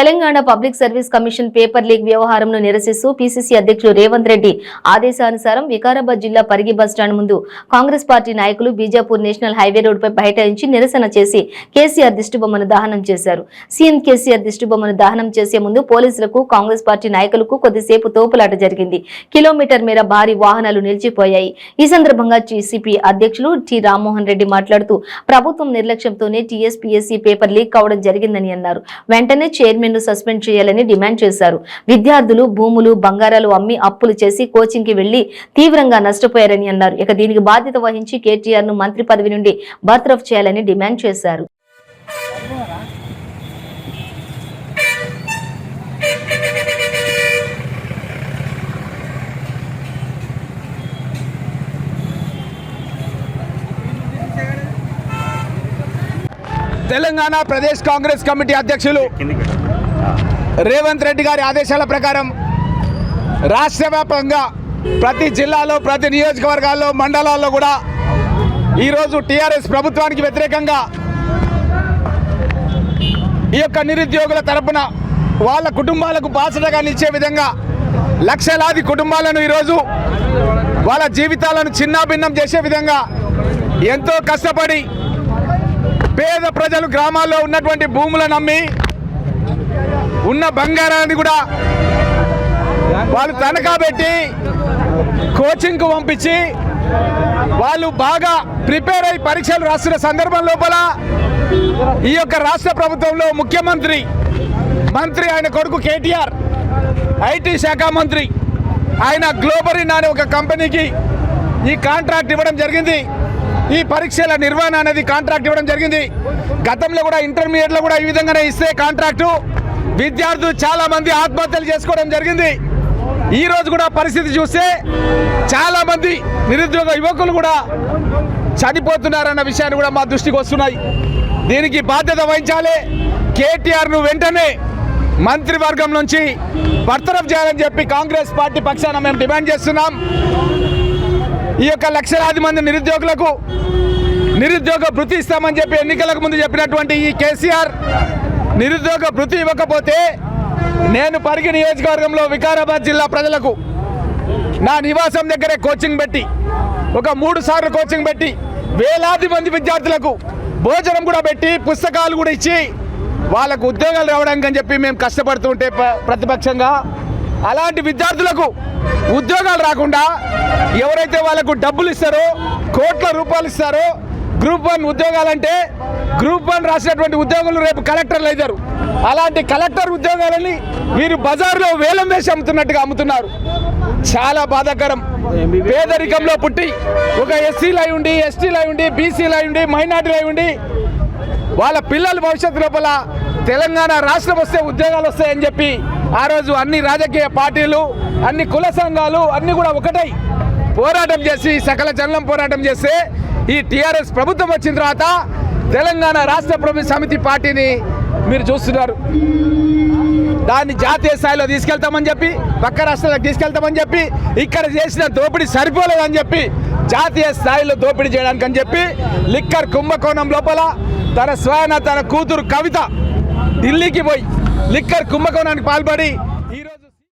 Telangana public service commission paper leak వ్యవహారంను నిరసిస్తూ PCC అధ్యక్షుడు రేవంత్ రెడ్డి ఆదేశానుసారం వికారాబాద్ జిల్లా పరిగి బస్టాండ్ ముందు కాంగ్రెస్ పార్టీ నాయకులు బీజాపూర్ నేషనల్ హైవే రోడ్డుపై బైఠాయించి నిరసన చేసి కేసీఆర్ దిష్టిబొమ్మను దహనం చేశారు. సీఎం కేసీఆర్ దిష్టిబొమ్మను దహనం చేసే ముందు పోలీసులకు కాంగ్రెస్ పార్టీ నాయకులకు కొద్దిసేపు తోపులాట జరిగింది. కిలోమీటర్ మేర భారీ వాహనాలు నిలిచిపోయాయి. ఈ సందర్భంగా టీసీపీ అధ్యక్షులు టి రామ్మోహన్ రెడ్డి మాట్లాడుతూ ప్రభుత్వం నిర్లక్ష్యంతోనే టీఎస్పీఎస్సీ పేపర్ లీక్ కావడం జరిగిందని అన్నారు. వెంటనే చైర్మన్ ను సస్పెండ్ చేయాలని డిమాండ్ చేశారు. విద్యార్థులు భూములు బంగారాలు అమ్మి అప్పులు చేసి కోచింగ్కి వెళ్ళి తీవ్రంగా నష్టపోయారని అన్నారు. ఇక దీనికి బాధ్యత వహించి కేటీఆర్ను మంత్రి పదవి నుండి బర్తరఫ్ చేయాలని డిమాండ్ చేశారు. తెలంగాణ ప్రదేశ్ కాంగ్రెస్ కమిటీ అధ్యక్షులు రేవంత్ రెడ్డి గారి ఆదేశాల ప్రకారం రాష్ట్రవ్యాప్తంగా ప్రతి జిల్లాలో ప్రతి నియోజకవర్గాల్లో మండలాల్లో కూడా ఈరోజు టీఆర్ఎస్ ప్రభుత్వానికి వ్యతిరేకంగా ఈ యొక్క నిరుద్యోగుల తరపున వాళ్ళ కుటుంబాలకు బాసటగా నిచ్చే విధంగా లక్షలాది కుటుంబాలను ఈరోజు వాళ్ళ జీవితాలను చిన్నాభిన్నం చేసే విధంగా ఎంతో కష్టపడి పేద ప్రజలు గ్రామాల్లో ఉన్నటువంటి భూములను నమ్మి ఉన్న బంగారాన్ని కూడా వాళ్ళు తనఖా పెట్టి కోచింగ్కు పంపించి వాళ్ళు బాగా ప్రిపేర్ అయి పరీక్షలు రాస్తున్న సందర్భం లోపల ఈ యొక్క రాష్ట్ర ప్రభుత్వంలో ముఖ్యమంత్రి మంత్రి ఆయన కొడుకు కేటీఆర్ ఐటీ శాఖ మంత్రి ఆయన గ్లోబరిన్ అనే ఒక కంపెనీకి ఈ కాంట్రాక్ట్ ఇవ్వడం జరిగింది. ఈ పరీక్షల నిర్వహణ అనేది కాంట్రాక్ట్ ఇవ్వడం జరిగింది. గతంలో కూడా ఇంటర్మీడియట్లో కూడా ఈ విధంగానే ఇస్తే కాంట్రాక్టు. విద్యార్థులు చాలామంది ఆత్మహత్యలు చేసుకోవడం జరిగింది. ఈరోజు కూడా పరిస్థితి చూస్తే చాలామంది నిరుద్యోగ యువకులు కూడా చనిపోతున్నారన్న విషయాన్ని కూడా మా దృష్టికి వస్తున్నాయి. దీనికి బాధ్యత వహించాలి. కేటీఆర్ను వెంటనే మంత్రివర్గం నుంచి బర్తరఫ్ చేయాలని చెప్పి కాంగ్రెస్ పార్టీ పక్షాన మేము డిమాండ్ చేస్తున్నాం. ఈ యొక్క లక్షలాది మంది నిరుద్యోగులకు నిరుద్యోగ భృతి ఇస్తామని చెప్పి ఎన్నికలకు ముందు చెప్పినటువంటి ఈ కేసీఆర్ నిరుద్యోగ భృతి ఇవ్వకపోతే నేను పరిగి నియోజకవర్గంలో వికారాబాద్ జిల్లా ప్రజలకు నా నివాసం దగ్గరే కోచింగ్ పెట్టి ఒక మూడు సార్లు కోచింగ్ పెట్టి వేలాది మంది విద్యార్థులకు భోజనం కూడా పెట్టి పుస్తకాలు కూడా ఇచ్చి వాళ్ళకు ఉద్యోగాలు రావడానికి అని చెప్పి మేము కష్టపడుతుంటే ప్రతిపక్షంగా. అలాంటి విద్యార్థులకు ఉద్యోగాలు రాకుండా ఎవరైతే వాళ్ళకు డబ్బులు ఇస్తారో కోట్ల రూపాయలు ఇస్తారో గ్రూప్ వన్ ఉద్యోగాలంటే గ్రూప్ వన్ రాసినటువంటి ఉద్యోగులు రేపు కలెక్టర్లు అవుతారు అలాంటి కలెక్టర్ ఉద్యోగాలని వీరు బజార్లో వేలం వేసి అమ్ముతున్నట్టుగా అమ్ముతున్నారు. చాలా బాధాకరం. పేదరికంలో పుట్టి ఒక ఎస్సీలు అయి ఉండి ఎస్టీలు అయి ఉండి బీసీలు అయి ఉండి మైనార్టీలు అయి ఉండి వాళ్ళ పిల్లల భవిష్యత్తు లోపల తెలంగాణ రాష్ట్రం వస్తే ఉద్యోగాలు వస్తాయని చెప్పి ఆ రోజు అన్ని రాజకీయ పార్టీలు అన్ని కుల సంఘాలు అన్నీ కూడా ఒకటై పోరాటం చేసి సకల జనం పోరాటం చేస్తే ఈ టీఆర్ఎస్ ప్రభుత్వం వచ్చిన తర్వాత తెలంగాణ రాష్ట్ర ప్రభుత్వ సమితి పార్టీని మీరు చూస్తున్నారు. దాన్ని జాతీయ స్థాయిలో తీసుకెళ్తామని చెప్పి పక్క రాష్ట్రాలకు తీసుకెళ్తామని చెప్పి ఇక్కడ చేసిన దోపిడీ సరిపోలేదని చెప్పి జాతీయ స్థాయిలో దోపిడీ చేయడానికి అని చెప్పి లిక్కర్ కుంభకోణం లోపల తన స్వయన తన కూతురు కవిత ఢిల్లీకి పోయి లిక్కర్ కుంభకోణానికి పాల్పడి